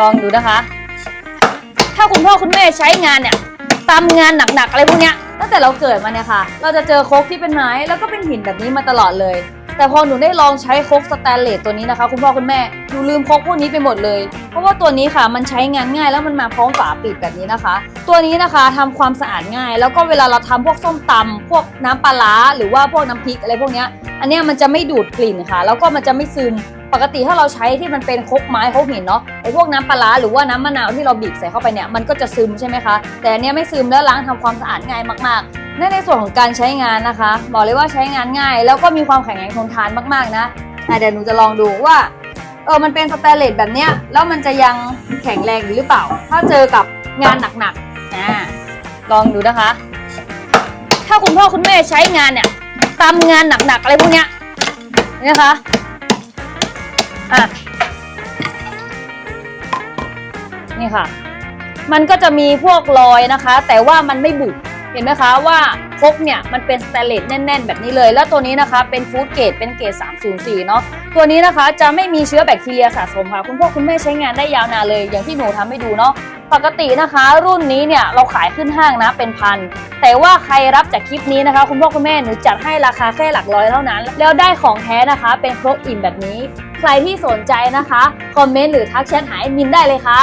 ลองดูนะคะ ถ้าคุณพ่อคุณแม่ใช้งานเนี่ยตามงานหนักๆอะไรพวกเนี้ยตั้งแต่เราเกิดมาเนี่ยค่ะ เราจะเจอโคกที่เป็นไม้แล้วก็เป็นหินแบบนี้มาตลอดเลย แต่พอหนูได้ลองใช้โคกสแตนเลสตัวนี้นะคะ คุณพ่อคุณแม่หนูลืมโคกพวกนี้ไปหมดเลย เพราะว่าตัวนี้ค่ะมันใช้งานง่ายแล้วมันมาพร้อมฝาปิดแบบนี้นะคะ ตัวนี้นะคะทำความสะอาดง่าย แล้วก็เวลาเราทำพวกส้มตำพวกน้ำปลาร้าหรือว่าพวกน้ำพริกอะไรพวกเนี้ย อันนี้มันจะไม่ดูดกลิ่นค่ะ แล้วก็มันจะไม่ซึมปกติถ้าเราใช้ที่มันเป็นคกไม้คกหินเนาะไอ้พวกน้ำปลาหรือว่าน้ำมะนาวที่เราบีบใส่เข้าไปเนี่ยมันก็จะซึมใช่ไหมคะ แต่อันนี้ไม่ซึมแล้วล้างทำความสะอาดง่ายมากๆในในส่วนของการใช้งานนะคะบอกเลยว่าใช้งานง่าย แล้วก็มีความแข็งแรงทนทานมากๆนะอะเดี๋ยวหนูจะลองดูว่าเออมันเป็นสแตนเลสแบบเนี้ยแล้วมันจะยังแข็งแรงอยู่หรือเปล่า ถ้าเจอกับงานหนักๆอ่าลองดูนะคะ ถ้าคุณพ่อคุณแม่ใช้งานเนี่ย ตามงานหนักๆอะไรพวกเนี้ยนี่นะคะอะนี่ค่ะ มันก็จะมีพวกรอยนะคะ แต่ว่ามันไม่บุบเห็นไหมคะว่าครกเนี่ยมันเป็นสแตนเลสแน่น ๆ แบบนี้เลย แล้วตัวนี้นะคะเป็นฟู้ดเกรดเป็นเกรด304 เนาะตัวนี้นะคะจะไม่มีเชื้อแบคทีเรียสะสมค่ะ คุณพ่อคุณแม่ใช้งานได้ยาวนานเลย อย่างที่หนูทำให้ดูเนาะ ปกตินะคะ รุ่นนี้เนี่ยเราขายขึ้นห้างนะเป็นพัน แต่ว่าใครรับจากคลิปนี้นะคะ คุณพ่อคุณแม่หนูจัดให้ราคาแค่หลักร้อยเท่านั้น แล้วได้ของแท้นะคะ เป็นครบอิ่มแบบนี้ ใครที่สนใจนะคะ คอมเมนต์หรือทักแชทหายมินได้เลยค่ะ